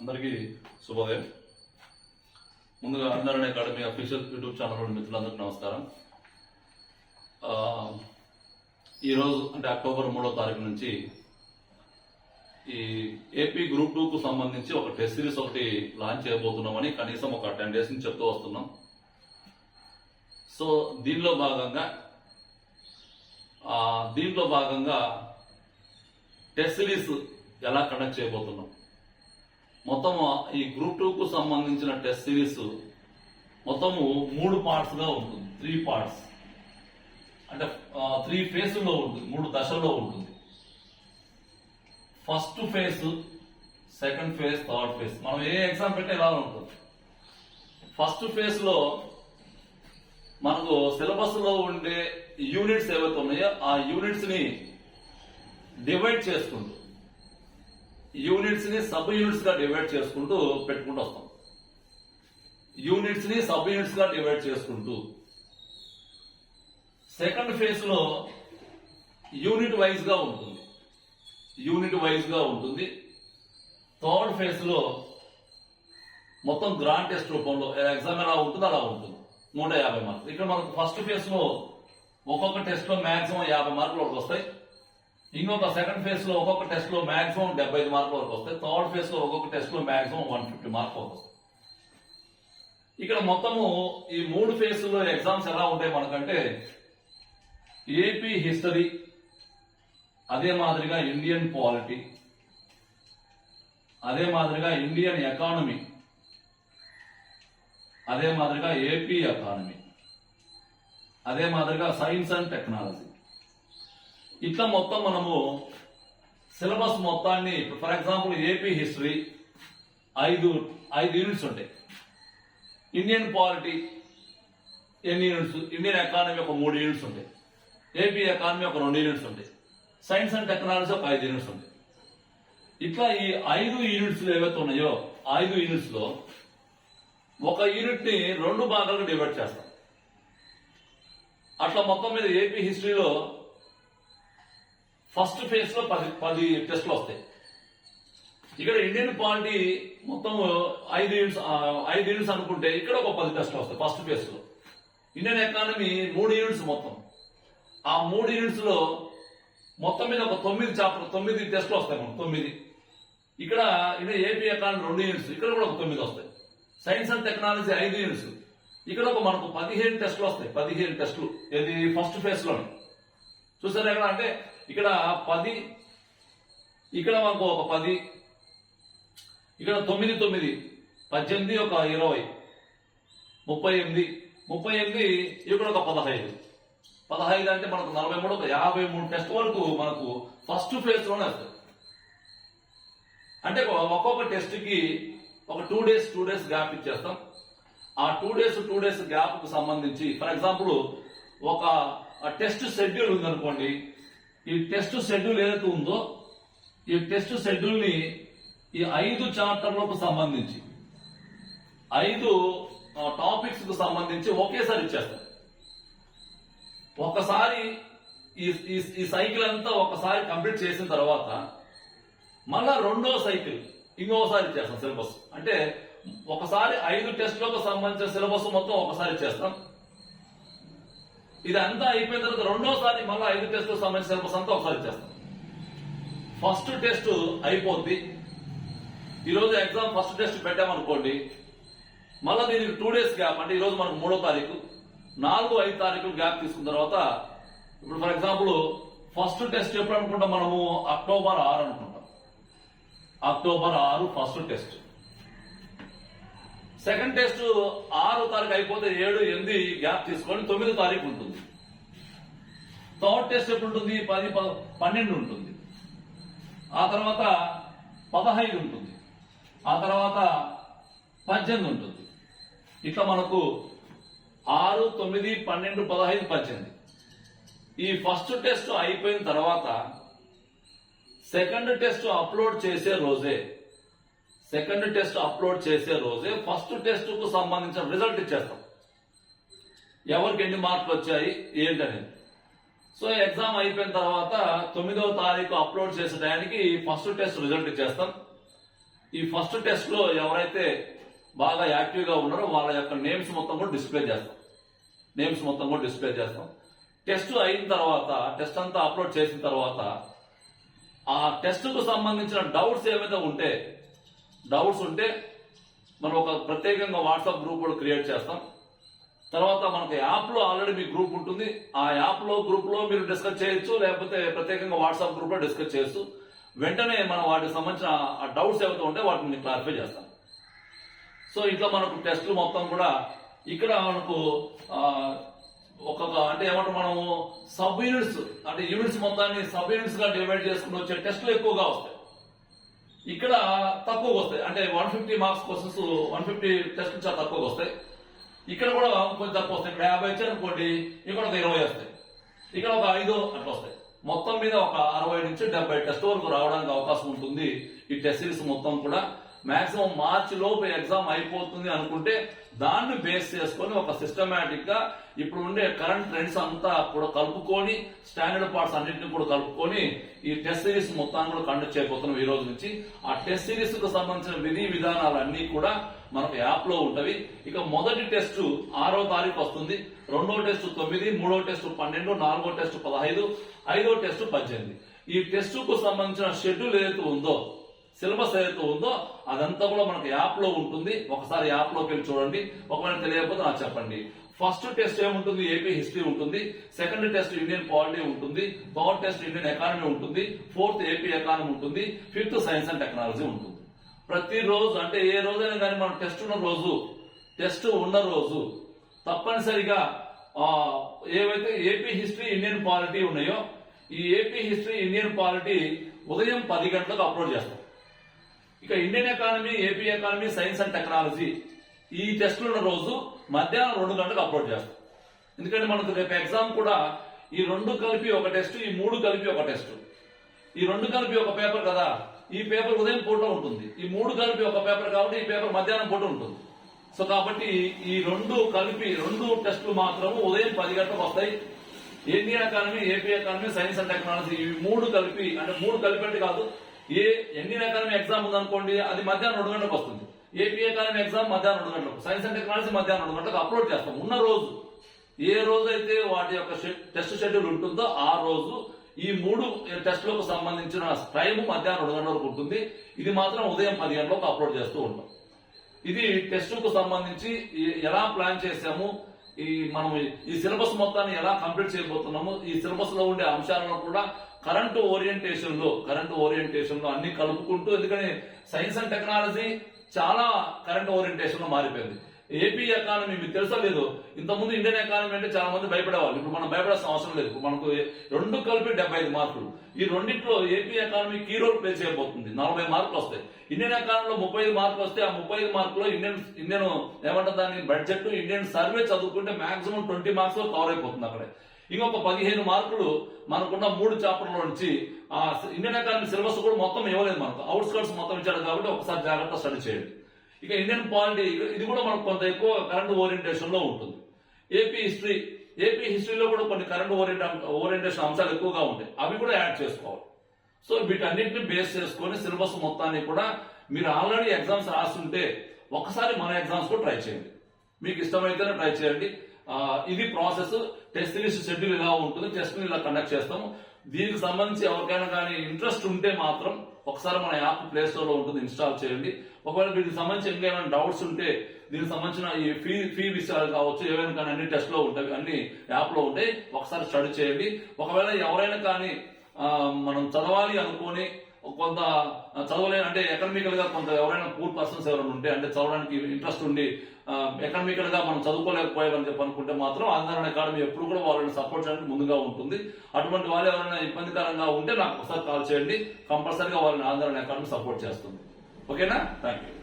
అందరికీ శుభోదయం. ముందుగా అందరనే అకాడమీ అఫీషియల్ యూట్యూబ్ ఛానల్ నుండి మిత్రులందరికీ నమస్కారం. ఈరోజు అంటే అక్టోబర్ మూడో తారీఖు నుంచి ఈ ఏపీ గ్రూప్ టూకు సంబంధించి ఒక టెస్ట్ సిరీస్ ఒకటి లాంచ్ చేయబోతున్నామని కనీసం ఒక టెన్ డేస్ నుంచి చెప్తూ వస్తున్నాం. సో దీనిలో భాగంగా దీంట్లో భాగంగా టెస్ట్ సిరీస్ ఎలా కండక్ట్ చేయబోతున్నాం? మొత్తం ఈ గ్రూప్ టూకు సంబంధించిన టెస్ట్ సిరీస్ మొత్తము మూడు పార్ట్స్గా ఉంటుంది. త్రీ పార్ట్స్ అంటే త్రీ ఫేజ్లో ఉంటుంది. మూడు దశల్లో ఉంటుంది. First phase second phase third phase మనం ఏ ఎగ్జామ్ పెట్టే ఎలా ఉంటుంది. ఫస్ట్ ఫేజ్లో మనకు సిలబస్లో ఉండే యూనిట్స్ ఏవైతే ఉన్నాయో ఆ యూనిట్స్ని డివైడ్ చేసుకుంటూ యూనిట్స్ని సబ్ యూనిట్స్గా డివైడ్ చేసుకుంటూ పెట్టుకుంటూ వస్తాం. యూనిట్స్ని సబ్ యూనిట్స్గా డివైడ్ చేసుకుంటూ. సెకండ్ ఫేజ్లో యూనిట్ వైజ్గా ఉంటుంది. యూనిట్ వైజ్గా ఉంటుంది. థర్డ్ ఫేజ్లో మొత్తం గ్రాండ్ టెస్ట్ రూపంలో ఎగ్జామ్ ఎలా ఉంటుందో అలా ఉంటుంది. నూట యాభై మార్కులు. ఇక్కడ మనకు ఫస్ట్ ఫేజ్లో ఒక్కొక్క టెస్ట్లో మాక్సిమం యాభై మార్కులు ఒకటి వస్తాయి. ఇంకొక సెకండ్ ఫేజ్లో ఒక్కొక్క టెస్ట్లో మాక్సిమం డెబ్బై ఐదు మార్కుల వరకు వస్తాయి. థర్డ్ ఫేజ్లో ఒక్కొక్క టెస్ట్లో మాక్సిమం వన్ ఫిఫ్టీ మార్క్ వరకు వస్తాయి. ఇక్కడ మొత్తము ఈ మూడు ఫేజ్లో ఎగ్జామ్స్ ఎలా ఉంటాయి మనకంటే ఏపీ హిస్టరీ అదే మాదిరిగా ఇండియన్ పాలిటీ అదే మాదిరిగా ఇండియన్ ఎకానమీ అదే మాదిరిగా ఏపీ ఎకానమీ అదే మాదిరిగా సైన్స్ అండ్ టెక్నాలజీ ఇట్లా మొత్తం మనము సిలబస్ మొత్తాన్ని ఫర్ ఎగ్జాంపుల్ ఏపీ హిస్టరీ ఐదు ఐదు యూనిట్స్ ఉంటాయి. ఇండియన్ పాలిటీ ఎన్ని యూనిట్స్? ఇండియన్ ఎకానమీ ఒక మూడు యూనిట్స్ ఉంటాయి. ఏపీ ఎకానమీ ఒక రెండు యూనిట్స్ ఉంటాయి. సైన్స్ అండ్ టెక్నాలజీ ఒక ఐదు యూనిట్స్ ఉంటాయి. ఇట్లా ఈ ఐదు యూనిట్స్లో ఏవైతే ఉన్నాయో ఐదు యూనిట్స్లో ఒక యూనిట్ని రెండు భాగాలుగా డివైడ్ చేస్తాం. అట్లా మొత్తం మీద ఏపీ హిస్టరీలో ఫస్ట్ ఫేజ్లో పది పది టెస్టులు వస్తాయి. ఇక్కడ ఇండియన్ పాలిటీ మొత్తం ఐదు యూనిట్స్ ఐదు యూనిట్స్ అనుకుంటే ఇక్కడ ఒక పది టెస్టులు వస్తాయి ఫస్ట్ ఫేజ్లో. ఇండియన్ ఎకానమీ మూడు యూనిట్స్ మొత్తం. ఆ మూడు యూనిట్స్లో మొత్తం మీద ఒక తొమ్మిది చాప్టర్ తొమ్మిది టెస్టులు వస్తాయి మనకు తొమ్మిది. ఇక్కడ ఇక్కడ ఏపీ ఎకానమీ రెండు యూనిట్స్ ఇక్కడ కూడా ఒక తొమ్మిది వస్తాయి. సైన్స్ అండ్ టెక్నాలజీ ఐదు యూనిట్స్ ఇక్కడ ఒక మనకు పదిహేను టెస్టులు వస్తాయి పదిహేను టెస్టులు. ఇది ఫస్ట్ ఫేజ్లో చూసారు ఎక్కడ అంటే ఇక్కడ పది ఇక్కడ మనకు ఒక పది ఇక్కడ తొమ్మిది తొమ్మిది పద్దెనిమిది ఒక ఇరవై ముప్పై ఎనిమిది ముప్పై ఎనిమిది ఇక్కడ ఒక పదహైదు. పదహైదు అంటే మనకు నలభై మూడు ఒక యాభై మూడు టెస్ట్ వరకు మనకు ఫస్ట్ ఫేజ్లోనే వస్తుంది. అంటే ఒక్కొక్క టెస్ట్కి ఒక two days two days gap ఇచ్చేస్తాం. ఆ టూ డేస్ టూ డేస్ గ్యాప్కు సంబంధించి ఫర్ ఎగ్జాంపుల్ ఒక టెస్ట్ షెడ్యూల్ ఉందనుకోండి ఈ టెస్ట్ షెడ్యూల్ ఏదైతే ఉందో ఈ టెస్ట్ షెడ్యూల్ని ఈ ఐదు చాప్టర్లకు సంబంధించి ఐదు టాపిక్స్కు సంబంధించి ఒకేసారి ఇచ్చేస్తాం. ఒకసారి ఈ ఈ- సైకిల్ అంతా ఒకసారి కంప్లీట్ చేసిన తర్వాత మళ్ళా రెండో సైకిల్ ఇంకోసారి ఇచ్చేస్తాం సిలబస్. అంటే ఒకసారి ఐదు టెస్ట్లకు సంబంధించిన సిలబస్ మొత్తం ఒకసారి ఇచ్చేస్తాం. ఇది అంతా అయిపోయిన తర్వాత రెండోసారి మళ్ళీ ఐదు టెస్టులకు సంబంధించిన సిలబస్ అంతా ఒకసారి చేస్తాం ఫస్ట్ టెస్ట్ అయిపోద్ది. ఈరోజు ఎగ్జామ్ ఫస్ట్ టెస్ట్ పెట్టామనుకోండి మళ్ళీ దీనికి టూ డేస్ గ్యాప్ అంటే ఈరోజు మనకు మూడో తారీఖు. నాలుగు ఐదు తారీఖులు గ్యాప్ తీసుకున్న తర్వాత ఇప్పుడు ఫర్ ఎగ్జాంపుల్ ఫస్ట్ టెస్ట్ ఎప్పుడు అనుకుంటాం మనము? అక్టోబర్ ఆరు అనుకుంటాం. అక్టోబర్ ఆరు ఫస్ట్ టెస్ట్. సెకండ్ టెస్ట్ ఆరో తారీఖు అయిపోతే ఏడు ఎనిమిది గ్యాప్ తీసుకొని తొమ్మిదో తారీఖు ఉంటుంది. థర్డ్ టెస్ట్ ఎప్పుడు ఉంటుంది పది ప- పన్నెండు ఉంటుంది. ఆ తర్వాత పదహైదు ఉంటుంది. ఆ తర్వాత పద్దెనిమిది ఉంటుంది. ఇట్లా మనకు ఆరు తొమ్మిది పన్నెండు పదహైదు పద్దెనిమిది. ఈ ఫస్ట్ టెస్ట్ అయిపోయిన తర్వాత సెకండ్ టెస్ట్ అప్లోడ్ చేసే రోజే సెకండ్ టెస్ట్ అప్లోడ్ చేసే రోజే ఫస్ట్ టెస్ట్కు సంబంధించిన రిజల్ట్ ఇచ్చేస్తాం. ఎవరికి ఎన్ని మార్కులు వచ్చాయి ఏంటనేది. సో ఎగ్జామ్ అయిపోయిన తర్వాత తొమ్మిదవ తారీఖు అప్లోడ్ చేసే టయానికి ఫస్ట్ టెస్ట్ రిజల్ట్ ఇచ్చేస్తాం. ఈ ఫస్ట్ టెస్ట్లో ఎవరైతే బాగా యాక్టివ్గా ఉన్నారో వాళ్ళ యొక్క నేమ్స్ మొత్తం కూడా డిస్ప్లే చేస్తాం. నేమ్స్ మొత్తం కూడా డిస్ప్లే చేస్తాం. టెస్ట్ అయిన తర్వాత టెస్ట్ అంతా అప్లోడ్ చేసిన తర్వాత ఆ టెస్ట్కు సంబంధించిన డౌట్స్ ఏమైతే ఉంటే డౌట్స్ ఉంటే మనం ఒక ప్రత్యేకంగా వాట్సాప్ గ్రూప్ కూడా క్రియేట్ చేస్తాం. తర్వాత మనకు యాప్లో ఆల్రెడీ మీ గ్రూప్ ఉంటుంది. ఆ యాప్లో గ్రూప్లో మీరు డిస్కస్ చేయొచ్చు లేకపోతే ప్రత్యేకంగా వాట్సాప్ గ్రూప్లో డిస్కస్ చేయొచ్చు. వెంటనే మనం వాటికి సంబంధించిన ఆ డౌట్స్ ఏవైతే ఉంటే వాటిని క్లారిఫై చేస్తాం సో ఇట్లా మనకు టెస్టులు మొత్తం కూడా ఇక్కడ మనకు ఒక్కొక్క అంటే ఏమంటారు మనము సబ్ యూనిట్స్ అంటే యూనిట్స్ మొత్తాన్ని సబ్ యూనిట్స్గా డివైడ్ చేసుకుని వచ్చే టెస్టులు ఎక్కువగా వస్తాయి. ఇక్కడ తక్కువగా వస్తాయి. అంటే one fifty marks questions one fifty test చాలా తక్కువగా వస్తాయి. ఇక్కడ కూడా కొంచెం తక్కువ వస్తాయి. ఇక్కడ యాభై వచ్చాయి అనుకోండి ఇక్కడ ఒక ఇరవై వస్తాయి. ఇక్కడ ఒక ఐదు అట్లా వస్తాయి. మొత్తం మీద ఒక అరవై నుంచి డెబ్బై టెస్ట్ వరకు రావడానికి అవకాశం ఉంటుంది ఈ టెస్ట్ సిరీస్ మొత్తం కూడా. మాక్సిమం మార్చి లోపు ఎగ్జామ్ అయిపోతుంది అనుకుంటే దాన్ని బేస్ చేసుకొని ఒక సిస్టమేటిక్గా ఇప్పుడు ఉండే కరెంట్ ట్రెండ్స్ అంతా కూడా కలుపుకొని స్టాండర్డ్ పార్ట్స్ అన్నింటిని కూడా కలుపుకొని ఈ టెస్ట్ సిరీస్ మొత్తాన్ని కూడా కండక్ట్ చేయబోతున్నాం ఈ రోజు నుంచి. ఆ టెస్ట్ సిరీస్కు సంబంధించిన విధి విధానాలన్నీ కూడా మనకు యాప్లో ఉంటవి. ఇక మొదటి టెస్ట్ ఆరో తారీఖు వస్తుంది. రెండో టెస్ట్ తొమ్మిది మూడో టెస్ట్ పన్నెండు నాలుగో టెస్ట్ పదహైదు ఐదో టెస్ట్ పద్దెనిమిది. ఈ టెస్ట్కు సంబంధించిన షెడ్యూల్ ఏదైతే ఉందో సిలబస్ ఏదైతే ఉందో అదంతా కూడా మనకు యాప్లో ఉంటుంది. ఒకసారి యాప్లోకి వెళ్ళి చూడండి. ఒకవేళ తెలియకపోతే నాకు చెప్పండి. ఫస్ట్ టెస్ట్ ఏముంటుంది? ఏపీ హిస్టరీ ఉంటుంది. సెకండ్ టెస్ట్ ఇండియన్ పాలిటీ ఉంటుంది. థర్డ్ టెస్ట్ ఇండియన్ ఎకానమీ ఉంటుంది. ఫోర్త్ ఏపీ ఎకానమీ ఉంటుంది. ఫిఫ్త్ సైన్స్ అండ్ టెక్నాలజీ ఉంటుంది. ప్రతి రోజు అంటే ఏ రోజైనా కానీ మనం టెస్ట్ ఉన్న రోజు టెస్ట్ ఉన్న రోజు తప్పనిసరిగా ఏవైతే ఏపీ హిస్టరీ ఇండియన్ పాలిటీ ఉన్నాయో ఈ ఏపీ హిస్టరీ ఇండియన్ పాలిటీ ఉదయం పది గంటలకు అప్లోడ్ చేస్తాం. ఇక Indian economy AP economy science and technology ఈ టెస్టులు ఉన్న రోజు మధ్యాహ్నం రెండు గంటలకు అప్లోడ్ చేస్తాం. ఎందుకంటే మనకు రేపు ఎగ్జామ్ కూడా ఈ రెండు కలిపి ఒక టెస్ట్ ఈ మూడు కలిపి ఒక టెస్ట్ ఈ రెండు కలిపి ఒక పేపర్ కదా ఈ పేపర్ ఉదయం పూట ఉంటుంది. ఈ మూడు కలిపి ఒక పేపర్ కాబట్టి ఈ పేపర్ మధ్యాహ్నం పూట ఉంటుంది. సో కాబట్టి ఈ రెండు కలిపి రెండు టెస్టులు మాత్రము ఉదయం పది గంటలకు వస్తాయి. Indian economy AP economy science and technology ఇవి మూడు కలిపి అంటే మూడు కలిపి అంటే కాదు ఏ ఎన్ని ఎకానమీ ఎగ్జామ్ ఉందనుకోండి అది మధ్యాహ్నం రెండు గంటలకు వస్తుంది. ఏపీ ఎకానమీ ఎగ్జామ్ మధ్యాహ్నం రెండు గంటలకు సైన్స్ అండ్ టెక్నాలజీ మధ్యాహ్నం రెండు గంటలకు అప్లోడ్ చేస్తాం. ఉన్న రోజు ఏ రోజైతే వాటి యొక్క టెస్ట్ షెడ్యూల్ ఉంటుందో ఆ రోజు ఈ మూడు టెస్టులకు సంబంధించిన టైం మధ్యాహ్నం రెండు గంటల వరకు ఉంటుంది. ఇది మాత్రం ఉదయం పది గంటలకు అప్లోడ్ చేస్తూ ఉంటాం. ఇది టెస్టుకు సంబంధించి ఎలా ప్లాన్ చేసాము ఈ మనం ఈ సిలబస్ మొత్తాన్ని ఎలా కంప్లీట్ చేయబోతున్నాము ఈ సిలబస్లో ఉండే అంశాలను కూడా కరెంటు ఓరియంటేషన్లో కరెంట్ ఓరియంటేషన్లో అన్ని కలుపుకుంటూ ఎందుకంటే సైన్స్ అండ్ టెక్నాలజీ చాలా కరెంట్ ఓరియంటేషన్లో మారిపోయింది. ఏపీ ఎకానమీ మీకు తెలుసా లేదు? ఇంతకుముందు ఇండియన్ ఎకానమీ అంటే చాలా మంది భయపడేవాళ్ళు. ఇప్పుడు మనం భయపడాల్సిన అవసరం లేదు. మనకు రెండు కలిపి డెబ్బై ఐదు మార్కులు. ఈ రెండింటిలో AP economy key role play చేయబోతుంది. నలభై మార్కులు వస్తాయి. ఇండియన్ ఎకానమీలో ముప్పై ఐదు మార్కులు వస్తే ఆ ముప్పై ఐదు మార్కులో ఇండియన్ ఇండియన్ ఏమంటారు దాన్ని? బడ్జెట్ ఇండియన్ సర్వే చదువుకుంటే మాక్సిమం ట్వంటీ మార్క్స్లో కవర్ అయిపోతుంది అక్కడే. ఇంకొక పదిహేను మార్కులు మనకున్న మూడు చాప్టర్లో నుంచి ఆ ఇండియన్ అకాడమీ సిలబస్ కూడా మొత్తం ఇవ్వలేదు మనకు. అవుట్స్కర్ట్స్ మొత్తం ఇచ్చాడు కాబట్టి ఒకసారి జాగ్రత్త స్టడీ చేయండి. ఇక ఇండియన్ పాలిటీ ఇది కూడా మనకు కొంత ఎక్కువ కరెంట్ ఓరియంటేషన్లో ఉంటుంది. ఏపీ హిస్టరీ ఏపీ హిస్టరీలో కూడా కొన్ని కరెంట్ ఓరియంట ఓరియంటేషన్ అంశాలు ఎక్కువగా ఉంటాయి. అవి కూడా యాడ్ చేసుకోవాలి. సో వీటన్నిటిని బేస్ చేసుకొని సిలబస్ మొత్తాన్ని కూడా మీరు ఆల్రెడీ ఎగ్జామ్స్ రాస్తుంటే ఒకసారి మన ఎగ్జామ్స్ కూడా ట్రై చేయండి. మీకు ఇష్టమైతేనే ట్రై చేయండి. ఇది ప్రాసెస్. టెస్ట్ లిస్ట్ షెడ్యూల్ ఇలా ఉంటుంది టెస్ట్ ఇలా కండక్ట్ చేస్తాము. దీనికి సంబంధించి ఎవరికైనా కానీ ఇంట్రెస్ట్ ఉంటే మాత్రం ఒకసారి మన యాప్ ప్లే స్టోర్లో ఉంటుంది ఇన్స్టాల్ చేయండి. ఒకవేళ దీనికి సంబంధించి ఇంకేమైనా డౌట్స్ ఉంటే దీనికి సంబంధించిన ఈ ఫీ ఫీ విషయాలు కావచ్చు ఏవైనా కానీ అన్ని టెస్ట్లో ఉంటాయి అన్ని యాప్లో ఉంటాయి ఒకసారి స్టడీ చేయండి. ఒకవేళ ఎవరైనా కానీ మనం చదవాలి అనుకొని కొంత చదవలేని అంటే ఎకనమికల్గా కొంత ఎవరైనా పూర్ పర్సన్స్ ఎవరైనా ఉంటే అంటే చదవడానికి ఇంట్రెస్ట్ ఉండి ఎకనమికల్గా మనం చదువుకోలేకపోయామని చెప్పి అనుకుంటే మాత్రం ఆంధ్ర అకాడమీ ఎప్పుడు కూడా వాళ్ళని సపోర్ట్ చేయడానికి ముందుగా ఉంటుంది. అటువంటి వాళ్ళు ఎవరైనా ఇబ్బందికరంగా ఉంటే నాకు ఒకసారి కాల్ చేయండి. కంపల్సరీగా వాళ్ళని ఆంధ్ర అకాడమీ సపోర్ట్ చేస్తుంది. ఓకేనా? Thank you